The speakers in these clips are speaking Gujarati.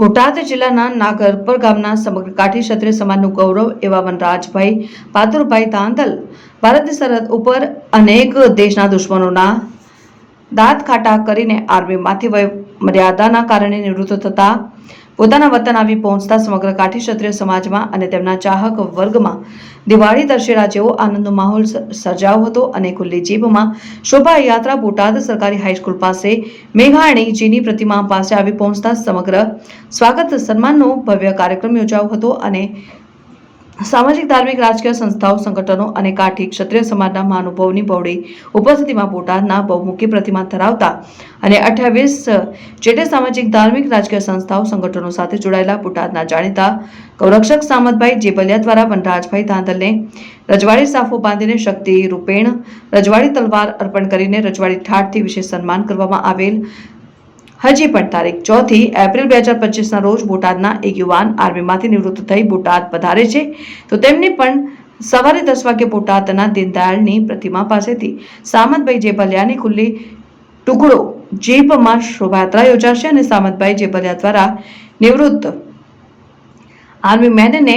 બોટાદ જિલ્લાના નાગરપર ગામના સમગ્ર કાઠી ક્ષત્રિય સમાજનું ગૌરવ એવા વનરાજભાઈ પાતુરભાઈ તાંતલ ભારતની સરહદ ઉપર અનેક દેશના દુશ્મનોના દાંત ખાટા કરીને આર્મીમાંથી વય મર્યાદાના કારણે નિવૃત્ત થતા પોતાના વતન આવી પહોંચતા સમગ્ર કાઠી ક્ષત્રિય સમાજમાં અને તેમના ચાહક વર્ગમાં દિવાળી દશેરા જેવો આનંદનો માહોલ સર્જાયો હતો અને ખુલ્લી જીભમાં શોભાયાત્રા બોટાદ સરકારી હાઈસ્કૂલ પાસે મેઘાણીજીની પ્રતિમા પાસે આવી પહોંચતા સમગ્ર સ્વાગત સન્માનનો ભવ્ય કાર્યક્રમ યોજાયો હતો અને સામાજિક, ધાર્મિક, રાજકીય સંસ્થાઓ, સંગઠનો અને કાઠી ક્ષત્રિય સમાજના મહાનુભાવની બહોળી ઉપસ્થિતિમાં બોટાદના બહુમુખી પ્રતિમા ધરાવતા અને અઠ્યાવીસ જેટલી સામાજિક, ધાર્મિક, રાજકીય સંસ્થાઓ, સંગઠનો સાથે જોડાયેલા બોટાદના જાણીતા ગૌરક્ષક સામતભાઈ જેબલિયા દ્વારા વનરાજભાઈ ધાંધલને રજવાડી સાફો બાંધીને શક્તિ રૂપેણ, રજવાડી તલવાર અર્પણ કરીને રજવાડી ઠાઠથી વિશેષ સન્માન કરવામાં આવેલ હજી પણ તારીખ ચોથી એપ્રિલ બે હજાર પચીસના રોજ બોટાદના એક યુવાન આર્મીમાંથી નિવૃત્ત થઈ બોટાદ પધારે છે. તો તેમની પણ સવારે દસ વાગે બોટાદના દીનદયાળની પ્રતિમા પાસેથી સામંતભાઈ જેબલિયાની ખુલ્લી ટુકડો જીપમાં શોભાયાત્રા યોજાશે અને સામંતભાઈ જેબલિયા દ્વારા નિવૃત્ત આર્મી મેનને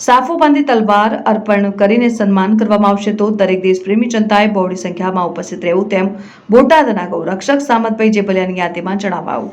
સાફો બાંધી તલવાર અર્પણ કરીને સન્માન કરવામાં આવશે તો દરેક દેશપ્રેમી જનતાએ બહોળી સંખ્યામાં ઉપસ્થિત રહેવું તેમ બોટાદના ગૌરક્ષક સામતભાઈ જેબલિયાની યાદીમાં જણાવાયું.